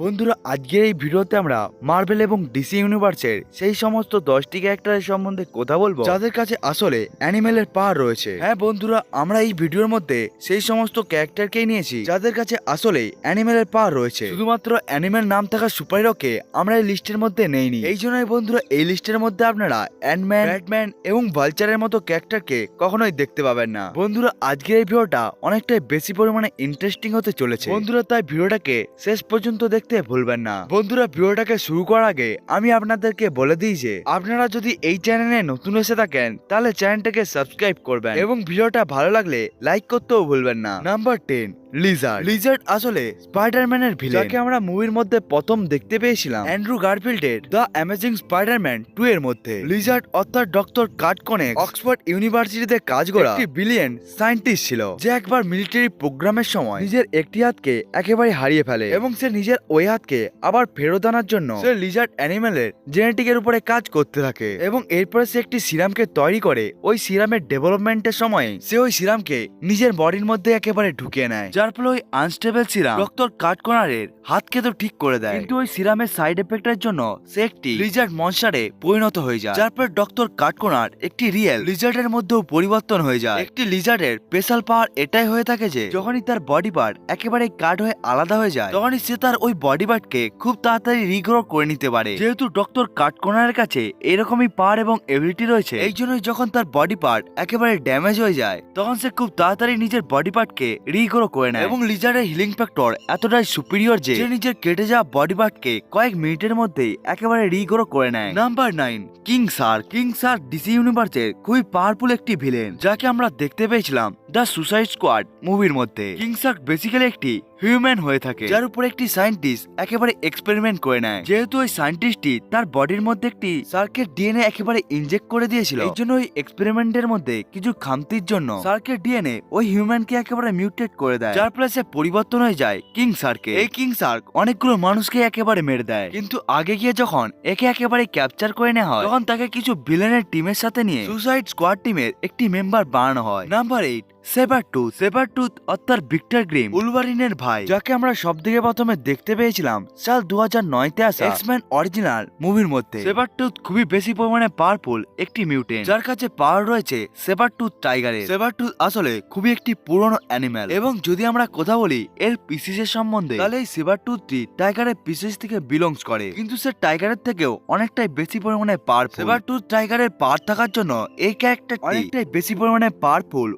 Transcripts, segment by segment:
বন্ধুরা আজকের এই ভিডিওতে আমরা মার্বেল এবং ডিসি ইউনিভার্সের সেই সমস্ত দশটি ক্যারেক্টারের সম্বন্ধে কথা বলব। যাদের কাছে আসলে অ্যানিমেলের পাওয়ার রয়েছে। হ্যাঁ বন্ধুরা আমরা এই ভিডিওর মধ্যে সেই সমস্ত ক্যারেক্টারকেই নিয়েছি যাদের কাছে আসলে অ্যানিমেলের পাওয়ার রয়েছে। শুধুমাত্র অ্যানিমেল নাম থাকা সুপারহিরোকে আমরা এই লিস্টের মধ্যে নেইনি। এই জন্যই বন্ধুরা এই লিস্টের মধ্যে আপনারা অ্যান্ডম্যান ব্যাটম্যান এবং ভালচারের মতো ক্যারেক্টারকে কখনোই দেখতে পাবেন না। বন্ধুরা আজকের এই ভিডিওটা অনেকটাই বেশি পরিমাণে ইন্টারেস্টিং হতে চলেছে। বন্ধুরা তাই ভিডিওটাকে শেষ পর্যন্ত দেখতে ভুলবেন না। বন্ধুরা, ভিডিওটাকে শুরু করার আগে আমি আপনাদেরকে বলে দিই যে, আপনারা যদি এই চ্যানেলে নতুন এসে থাকেন, তাহলে চ্যানেলটাকে সাবস্ক্রাইব করবেন এবং ভিডিওটা ভালো লাগলে লাইক করতেও ভুলবেন না। নাম্বার টেন লিজার্ড লিজার্ড আসলে স্পাইডারম্যানের ভিলেন যাকে আমরা মুভির মধ্যে প্রথম দেখতে পেয়েছিলাম। অ্যান্ড্রু গারফিল্ডের দ্য অ্যামেজিং স্পাইডারম্যান টু এর মধ্যে। লিজার্ড অর্থাৎ ডক্টর কাটকনে অক্সফোর্ড ইউনিভার্সিটিতে কাজ করা একটি বিলিয়ন সায়েন্টিস্ট ছিল যে একবার মিলিটারি প্রোগ্রামের সময় নিজের একটি হাতকে একেবারে হারিয়ে ফেলে এবং সে নিজের ওই হাতকে আবার ফেরত আনার জন্য সে লিজার্ড অ্যানিমেলের জেনেটিকের উপরে কাজ করতে থাকে এবং এরপরে সে একটি সিরামকে তৈরি করে ওই সিরামের ডেভেলপমেন্টের সময় সে ওই সিরামকে নিজের বডির মধ্যে একেবারে ঢুকিয়ে নেয়। যার ফলে আনস্টেবল সিরাম ডক্টর কাটকনারের হাতকে তো ঠিক করে দেয়। কিন্তু ওই সিরামের সাইড এফেক্টের জন্য সে একটি লিজার্ড মনস্টারে পরিণত হয়ে যায়। যার পর ডক্টর কাটকোনার একটি রিয়েল লিজার্ডের মধ্যেও পরিবর্তন হয়ে যায়। একটি লিজার্ডের স্পেশাল পাওয়ার এটাই হয়ে থাকে যে যখনই তার বডি পার্ট একেবারে কাট হয়ে আলাদা হয়ে যায় তখনই সে তার ওই বডি পার্টকে খুব তাড়াতাড়ি রিগ্রো করে নিতে পারে। যেহেতু ডক্টর কাটকনারের কাছে এরকমই পাওয়ার এবং এবিলিটি রয়েছে এই জন্যই যখন তার বডি পার্ট একেবারে ড্যামেজ হয়ে যায় তখন সে খুব তাড়াতাড়ি নিজের বডি পার্টকে রিগ্রো করে নেয়। এবং লিজার্ডের হিলিং ফ্যাক্টর এতটাই সুপিরিয়র যে সে নিজের কেটে যাওয়া বডি পার্টকে কয়েক মিনিটের মধ্যেই একেবারে রিগ্রো করে নেয়। Number nine King Shark King Shark DC ইউনিভার্সের খুবই পাওয়ারফুল একটি ভিলেন যাকে আমরা দেখতে পেয়েছিলাম দ্য সুসাইড স্কোয়াড মুভির মধ্যে। কিং সার্ক বেসিক্যালি একটি হিউম্যান হয়ে থাকে, যার উপর একটি সায়েন্টিস্ট একেবারে এক্সপেরিমেন্ট করে নেয়। যেহেতু ওই সায়েন্টিস্টটি তার বডির মধ্যে একটি সার্কের ডিএনএ একেবারে ইনজেক্ট করে দিয়েছিল, এই জন্য ওই এক্সপেরিমেন্টের মধ্যে কিছু খামতির জন্য সার্কের ডিএনএ ওই হিউম্যানকে একেবারে মিউটেট করে দেয়, যার ফলে সে পরিবর্তন হয়ে যায় কিং সার্কে এই কিং সার্ক অনেকগুলো মানুষকে একেবারে মেরে দেয়। কিন্তু আগে গিয়ে যখন একে একেবারে ক্যাপচার করে নেওয়া হয়, তখন তাকে কিছু ভিলেনের টিমের সাথে নিয়ে সুসাইড স্কোয়াড টিমের একটি মেম্বার বানানো হয়। Number eight Sabretooth Sabretooth অর্থাৎ ভিক্টর গ্রিম, উলভারিনের ভাই, যাকে আমরা সব থেকে প্রথমে দেখতে পেয়েছিলাম সাল দু হাজার নয়তে আসা এক্সম্যান অরিজিনাল মুভির মধ্যে। সেবার টুথ খুবই বেশি পরিমাণে পাওয়ারফুল একটি মিউটেন্ট যার কাছে পাওয়ার রয়েছে সেবার টুথ টাইগারের সেবার টুথ আসলে খুবই একটি পুরনো অ্যানিম্যাল এবং যদি আমরা কথা বলি এর পিসিস এর সম্বন্ধে, তাহলে এই সেবার টুথটি টাইগারের পিসিস থেকে বিলংস করে। কিন্তু সে টাইগারের থেকেও অনেকটাই বেশি পরিমাণে পাওয়ারফুল সেবার টুথ টাইগারের পাওয়ার থাকার জন্য এই ক্যারেক্টার অনেকটাই বেশি পরিমাণে পাওয়ারফুল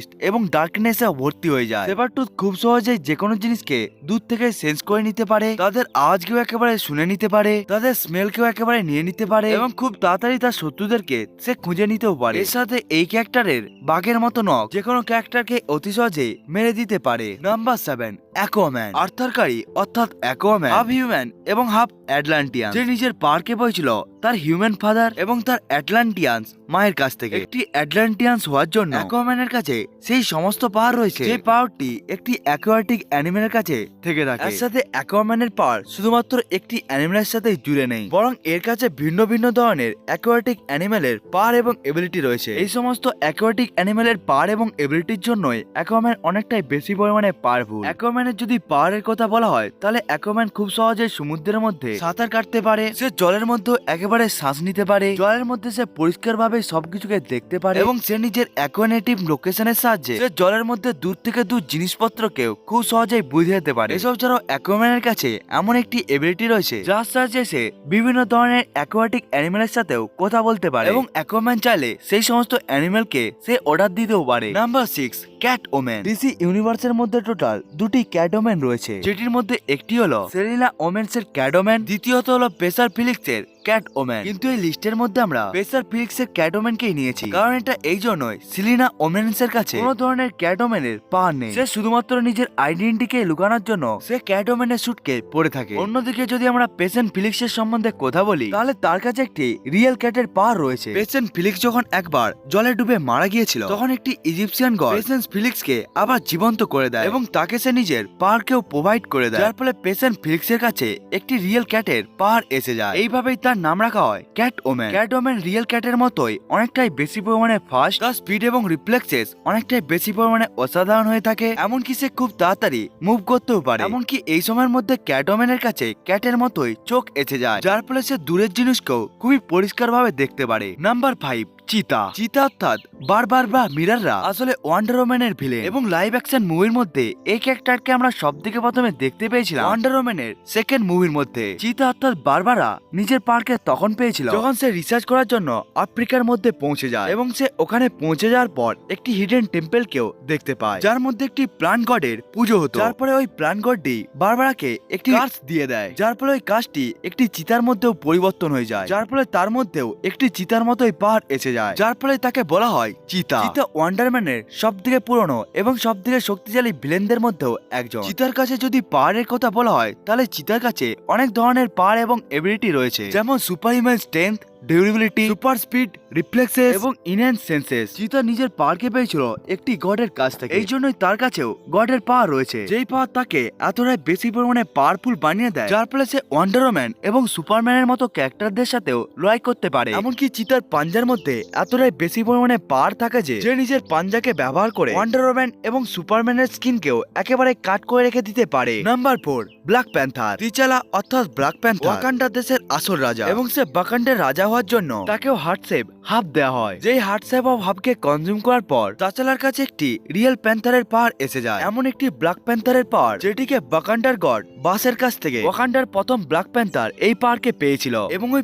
ওয়াইল্ডেস্ট এবং ডার্কনেসে ভর্তি হয়ে যায়। সেবার টুথ খুব সহজেই যে কোনো জিনিসকে দূর থেকে সেন্স করে নিতে পারে, তাদের আওয়াজকেও একেবারে শুনে নিতে পারে, তাদের স্মেল স্মেলকেও একেবারে নিয়ে নিতে পারে এবং খুব তাড়াতাড়ি তার শত্রুদেরকে সে খুঁজে নিতেও পারে। এর সাথে এই ক্যারেক্টারের বাঘের মতো নখ যে কোনো ক্যারেক্টারকে অতি সহজে মেরে দিতে পারে। নাম্বার সেভেন অ্যাকোয়াম্যান আর্থারকারী অর্থাৎ অ্যাকোয়াম্যান হাফ হিউম্যান এবং হাফ অ্যাটলান্টিয়ান যে নিজের পার্কে বইছিল তার হিউম্যান ফাদার এবং তার অ্যাটলান্টিয়ান্স মায়ের কাছ থেকে। একটি অ্যাটলান্টিয়ান্স হওয়ার জন্য অ্যাকোয়াম্যানের কাছে সেই সমস্ত পাওয়ার রয়েছে। যে পাওয়ারটি একটি অ্যাকোয়াটিক অ্যানিমেলের কাছে থেকে থাকে। এর সাথে অ্যাকোয়াম্যানের পাওয়ার শুধুমাত্র একটি অ্যানিমেলের সাথেই জুড়ে নেই বরং এর কাছে ভিন্ন ভিন্ন ধরনের অ্যাকোয়াটিক অ্যানিমেলের পাওয়ার এবং এবিলিটি রয়েছে। এই সমস্ত অ্যাকোয়াটিক অ্যানিমেলের পাওয়ার এবং এবিলিটির জন্যই অ্যাকোয়াম্যান অনেকটাই বেশি পরিমাণে পাওয়ারফুল অ্যাকোয়াম্যানের যদি পাওয়ারের কথা বলা হয়, তাহলে অ্যাকোয়াম্যান খুব সহজে সমুদ্রের মধ্যে সাঁতার কাটতে পারে, সে জলের মধ্যে একেবারে শ্বাস নিতে পারে, জলের মধ্যে সে পরিষ্কার ভাবে সবকিছুকে দেখতে পারে এবং সে নিজের অ্যাকোয়ানেটিভ লোকেশনের সাহায্যে সে জলের মধ্যে দূর থেকে দূর জিনিসপত্রকেও খুব সহজেই বুঝে যেতে পারে। এসব ছাড়াও অ্যাকোয়াম্যানের কাছে এমন একটি এবিলিটি রয়েছে, যার সাহায্যে সে বিভিন্ন ধরনের অ্যাকোয়াটিক অ্যানিমেলের সাথেও কথা বলতে পারে এবং অ্যাকোয়াম্যান চাইলে সেই সমস্ত অ্যানিমেলকে সে অর্ডার দিতেও পারে। Number six Catwoman DC ইউনিভার্সের মধ্যে টোটাল দুটি ক্যাট ওমেন রয়েছে। যেটির মধ্যে একটি হলো সেরিনা ওমেন্স এর ক্যাডোম্যান, দ্বিতীয়ত হলো পেসার ফিলিক্স এর ক্যাট ওম্যান কিন্তু এই লিস্টের মধ্যে আমরা পেসার ফিলিক্স এর ক্যাট ওম্যানকেই নিয়েছি। কারণ এটা এই জন্যই সিলিনা ওমেন্স এর কাছে কোনো ধরনের ক্যাট ওম্যানের পাওয়ার নেই। সে শুধুমাত্র নিজের আইডেন্টিটিকে লুকানোর জন্য সে ক্যাট ওম্যানের স্যুটকে পরে থাকে। অন্যদিকে যদি আমরা পেশেন্ট ফিলিক্স এর সম্বন্ধে কথা বলি, তাহলে তার কাছে একটি রিয়েল ক্যাটের পাওয়ার রয়েছে। পেশেন্ট ফিলিক্স যখন একবার জলে ডুবে মারা গিয়েছিল, তখন একটি ইজিপসিয়ান গড ফিলিক্স কে আবার জীবন্ত করে দেয় এবং তাকে সে নিজের পাওয়ারকেও প্রোভাইড করে দেয়। যার ফলে পেশেন্ট ফিলিক্স এর কাছে একটি রিয়েল ক্যাটের পাওয়ার এসে যায়। এইভাবেই তার তার নাম রাখা হয় Catwoman Catwoman real ক্যাটের মতোই অনেকটাই বেশি পরিমাণে ফাস্ট, তার স্পিড এবং রিফ্লেক্সেস অনেকটাই বেশি পরিমাণে অসাধারণ হয়ে থাকে, এমনকি সে খুব তাড়াতাড়ি মুভ করতেও পারে। এমনকি এই সময়ের মধ্যে ক্যাট ওম্যানের কাছে ক্যাটের মতোই চোখ এসে যায়, যার ফলে সে দূরের জিনিসকেও খুবই পরিষ্কারভাবে দেখতে পারে। নাম্বার ফাইভ চিতা। চিতা অর্থাৎ বারবার বা মিরাররা। আসলে ওয়ান্ডার ওম্যানের ভিলেন এবং লাইভ অ্যাকশন মুভির মধ্যে এই ক্যারেক্টারকে আমরা সব থেকে প্রথমে দেখতে পেয়েছিলাম ওয়ান্ডার ওম্যানের সেকেন্ড মুভির মধ্যে। চিতা অর্থাৎ বারবারা নিজের পার্কে তখন পেয়েছিল। যখন সে রিসার্চ করার জন্য আফ্রিকার মধ্যে পৌঁছে যায় এবং সে ওখানে পৌঁছে যাওয়ার পর একটি হিডেন টেম্পেলকেও দেখতে পায়। যার মধ্যে একটি প্লান গডের পুজো হতো। তারপরে ওই প্লান গডটি বারবারাকে একটি কাজ দিয়ে দেয়। যার ফলে ওই কাজটি একটি চিতার মধ্যেও পরিবর্তন হয়ে যায়। যার ফলে তার মধ্যেও একটি চিতার মতোই পাহাড় এসে যায়। যার ফলে তাকে বলা হয় চিতা। চিতা ওয়ান্ডারম্যানের সব থেকে পুরনো এবং সব থেকে শক্তিশালী ভিলেনদের মধ্যেও একজন। চিতার কাছে যদি পাহাড়ের কথা বলা হয় তাহলে চিতার কাছে অনেক ধরনের পাহাড় এবং এবিলিটি রয়েছে। যেমন super human strength durability super speed reflexes এবং ইনহ্যান্স সেন্সেস চিতা নিজের পাওয়ারকে পেয়েছিল একটি গডের কাছ থেকে। এই জন্যই তার কাছেও গডের পাওয়ার রয়েছে। যেই পাওয়ার তাকে এতটাই বেশি পরিমাণে পাওয়ারফুল বানিয়ে দেয় যার ফলে সে ওয়ান্ডারম্যান এবং সুপারম্যানের মতো ক্যারেক্টারদের সাথেও লড়াই করতে পারে। এমনকি চিতার পাঞ্জার মধ্যে এতটাই বেশি পরিমাণে পাওয়ার থাকে যে যে নিজের পাঞ্জাকে ব্যবহার করে ওয়ান্ডারম্যান এবং সুপারম্যানের স্কিনকেও একেবারে কাট করে রেখে দিতে পারে। Number four Black Panther T'Challa অর্থাৎ ব্ল্যাক প্যান্থার ওয়াকান্ডা দেশের আসল রাজা। এবং সে বাকান্ডের রাজা হওয়ার জন্য তাকেও হার্ট শেপ হাফ দেওয়া হয়। যেই হার্ট শেপ অফ হাফকে কনজিউম করার পর তাচালার কাছে একটি রিয়েল প্যান্থারের পাওয়ার এসে যায়। এমন একটি ব্ল্যাক প্যান্থারের পাওয়ার যেটিকে বাকান্ডার গড বাসের কাছ থেকে ওয়াকান্ডার প্রথম ব্ল্যাক প্যান্থার এই পাওয়ারকে পেয়েছিল এবং ওই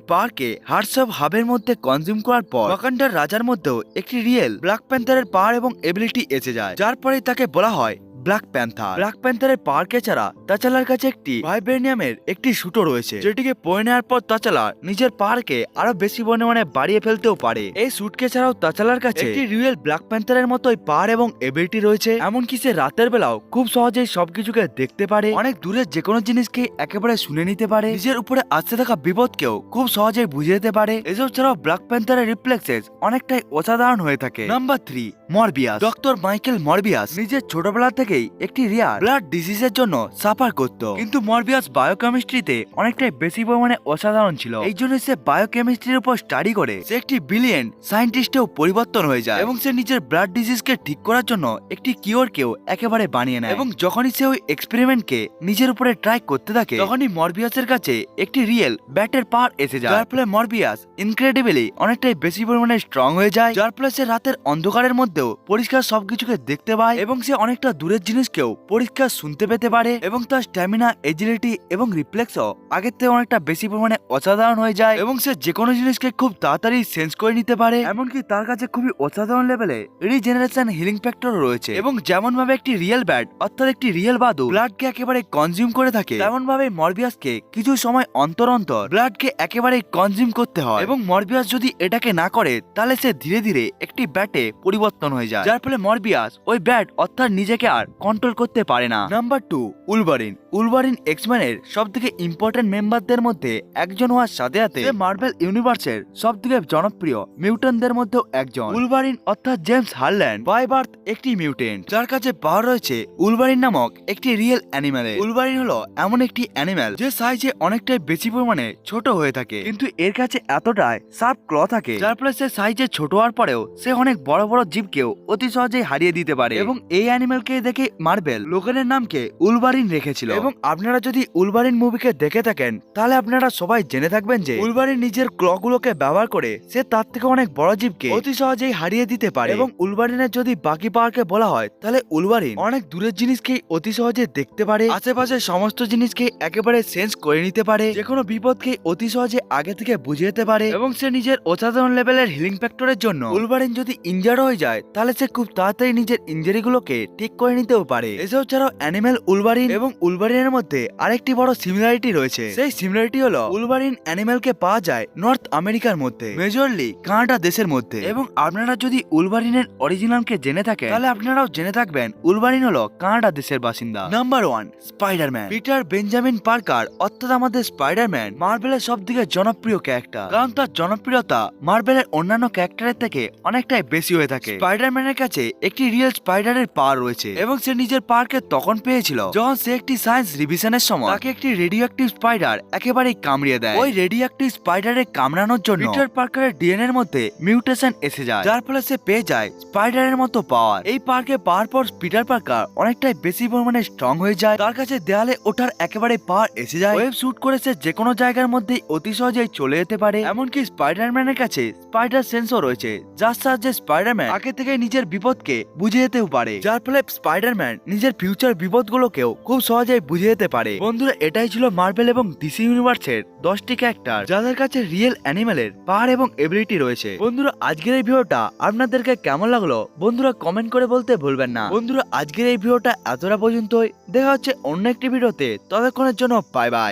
হার্টস অফ হাবের মধ্যে কনজিউম করার পর ওয়াকান্ডার রাজার মধ্যেও একটি রিয়েল ব্ল্যাক প্যান্থারের পাওয়ার এবং এবিলিটি এসে যায়, যার পরে তাকে বলা হয় ব্ল্যাক প্যান্থার ব্ল্যাক প্যান্থারের পাওয়ারকে ছাড়া তাচালার কাছে একটি ভাইব্রেনিয়ামের একটি শুটো রয়েছে যেটিকে পরে নেওয়ার পর তাচালা নিজের পাওয়ারকে আরও বেশি পরিমাণে বাড়িয়ে ফেলতেও পারে। এই সুটকে ছাড়াও তাচালার কাছে একটি রিয়েল ব্ল্যাক প্যান্থারের মতোই পাওয়ার এবং এবিলিটি রয়েছে এমনকি সে রাতের বেলাও খুব সহজেই সবকিছুকে দেখতে পারে। অনেক দূরের যে কোনো জিনিসকে একেবারে শুনে নিতে পারে। নিজের উপরে আসতে থাকা বিপদকেও খুব সহজেই বুঝে যেতে পারে। এসব ছাড়াও ব্ল্যাক প্যান্থারের রিফ্লেক্সেস অনেকটাই অসাধারণ হয়ে থাকে। Number three Morbius. Doctor Michael Morbius নিজের ছোটবেলা থেকেই একটি রিয়ার ব্লাড ডিজিজের জন্য সাফার করত। কিন্তু মরবিয়াস বায়োকেমিস্ট্রিতে অনেকটাই বেশি পরিমাণে অসাধারণ ছিল। এই জন্য সে বায়োকেমিস্ট্রির উপর স্টাডি করে সে একটি বিলিয়ন সায়েন্টিস্টেও পরিবর্তন হয়ে যায় এবং সে নিজের ব্লাড ডিজিজকে ঠিক করার জন্য একটি কিওরকেও একেবারে বানিয়ে নেয় এবং যখনই সে ওই এক্সপেরিমেন্টকে নিজের উপরে ট্রাই করতে থাকে, তখনই মরবিয়াসের কাছে একটি রিয়েল ব্যাটের পাওয়ার এসে যায়। যার ফলে মরবিয়াস ইনক্রেডিবলি অনেকটাই বেশি পরিমাণে স্ট্রং হয়ে যায়, যার ফলে সে রাতের অন্ধকারের মধ্যেও পরিষ্কার সবকিছুকে দেখতে পায় এবং সে অনেকটা দূরের জিনিসকেও পরিষ্কার শুনতে পেতে পারে এবং তার স্ট্যামিনা এজিলিটি এবং রিফ্লেক্সও আগের থেকে অনেকটা বেশি পরিমাণে অসাধারণ হয়ে যায় এবং সে যে কোনো জিনিসকে খুব তাড়াতাড়ি সেন্স করে নিতে পারে। এমনকি তার কাছে খুবই অসাধারণ লেভেলে রিজেনারেশন হিলিং ফ্যাক্টর রয়েছে এবং যেমন ভাবে একটি রিয়েল ব্যাট অর্থাৎ একটি রিয়েল বাদু ব্লাডকে একেবারে কনজিউম করে থাকে তেমন ভাবে মরবিয়াসকে কিছু সময় অন্তর অন্তর ব্লাডকে একেবারে কনজিউম করতে হয় এবং মরবিয়াস যদি এটাকে না করে, তাহলে সে ধীরে ধীরে একটি ব্যাটে পরিবর্তন হয়ে যায়। যার ফলে মরবিয়াস ওই ব্যাট অর্থাৎ নিজেকে আর কন্ট্রোল করতে পারে না। নাম্বার টু উলবারিন উলবারিন এক্সম্যানের সব থেকে ইম্পর্টেন্ট মেম্বারদের মধ্যে একজন হওয়ার সাথে সাথে মার্বেল ইউনিভার্সের সব থেকে জনপ্রিয় মিউটেন্টদের মধ্যেও একজন। উলবারিন অর্থাৎ জেমস হারল্যান্ড বাই বার্থ একটি মিউটেন্ট যার কাছে পাওয়ার রয়েছে উলবারিন নামক একটি রিয়েল অ্যানিমেল উলবারিন হলো এমন একটি অ্যানিমেল যে সাইজে অনেকটাই বেশি পরিমাণে ছোট হয়ে থাকে। কিন্তু এর কাছে এতটাই শার্প ক্ল থাকে। যার ফলে সে সাইজে ছোট হওয়ার পরেও সে অনেক বড় বড় জীবকেও অতি সহজেই হারিয়ে দিতে পারে। এবং এই অ্যানিমেলকে দেখে মার্বেল লোকেনের নামকে উলবারিন রেখেছিল। এবং আপনারা যদি উলবারিন মুভিকে দেখে থাকেন তাহলে আপনারা সবাই জেনে থাকবেন যে উলবারিন নিজের ক্লগুলোকে ব্যবহার করে সে তার থেকে অনেক বড় জীবকে অতি সহজেই হারিয়ে দিতে পারে। এবং উলবারিনের যদি বাকি পাওয়ারকে বলা হয় তাহলে উলবারিন অনেক দূরের জিনিসকেই অতি সহজে দেখতে পারে আশেপাশের সমস্ত জিনিসকে একেবারে সেন্স করে নিতে পারে যে কোনো বিপদকে অতি সহজে আগে থেকে বুঝে যেতে পারে এবং সে নিজের অসাধারণ লেভেলের হিলিং ফ্যাক্টরের জন্য। উলবারিন যদি ইনজার্ড হয়ে যায় তাহলে সে খুব তাড়াতাড়ি নিজের ইঞ্জারিগুলোকে ঠিক করে নিতেও পারে। এসব ছাড়াও অ্যানিমেল উলবারিন এবং উলবারিনের মধ্যে আরেকটি বড় সিমিলারিটি রয়েছে। সেই সিমিলারিটি হলো উলবারিন অ্যানিমেলকে পাওয়া যায় নর্থ আমেরিকার মধ্যে, মেজরলি কানাডা দেশের মধ্যে। এবং আপনারা যদি উলবারিনের অরিজিনালকে জেনে থাকেন, তাহলে আপনারাও জেনে থাকবেন উলবারিন হলো কানাডা দেশের বাসিন্দা। Number one, Spiderman. Peter Benjamin Parker অর্থাৎ আমাদের স্পাইডারম্যান, মার্বেলের সব থেকে জনপ্রিয় ক্যারেক্টার। কারণ তার জনপ্রিয়তা মার্বেলের অন্যান্য ক্যারেক্টারের থেকে অনেকটাই বেশি হয়ে থাকে। স্পাইডারম্যানের কাছে একটি রিয়েল স্পাইডারের পাওয়ার রয়েছে এবং সে নিজের পার্কে তখন পেয়েছিল। যখন সে একটি সায়েন্স রিভিশনের সময় তাকে একটি রেডিও অ্যাক্টিভ স্পাইডার একেবারে কামড়িয়ে দেয়। ওই রেডিও অ্যাক্টিভ স্পাইডারের কামড়ানোর জন্য পিটার পার্কারের ডিএনএ এর মধ্যে মিউটেশন এসে যায়, যার ফলে সে পেয়ে যায় স্পাইডারের মতো পাওয়ার এই পার্কে পাওয়ার পর পিটার পার্কার অনেকটাই বেশি পরিমাণে স্ট্রং হয়ে যায়, তার কাছে দেয়ালে ওঠার একেবারে পাওয়ার এসে যায়। ওয়েব শুট করে সে যে কোনো জায়গার মধ্যেই অতি সহজেই চলে যেতে পারে, এমনকি স্পাইডারম্যানের কাছে স্পাইডার সেন্সও রয়েছে, যার সাহায্যে স্পাইডারম্যান আগে থেকে নিজের বিপদকে বুঝে যেতেও পারে। যার ফলে স্পাইডারম্যান নিজের ফিউচার বিপদগুলোকেও খুব সহজেই বুঝে যেতে পারে। বন্ধুরা, এটাই ছিল মার্বেল এবং ডিসি ইউনিভার্সের দশটি ক্যারেক্টার, যাদের কাছে রিয়েল অ্যানিমেলের পাওয়ার এবং এবিলিটি রয়েছে। বন্ধুরা, আজকের এই ভিডিওটা আপনাদেরকে কেমন লাগল বন্ধুরা কমেন্ট করে বলতে ভুলবেন না। বন্ধুরা, আজকের এই ভিডিওটা এতটা পর্যন্তই। দেখা হচ্ছে অন্য একটি ভিডিওতে। ততক্ষণের জন্য বাই বাই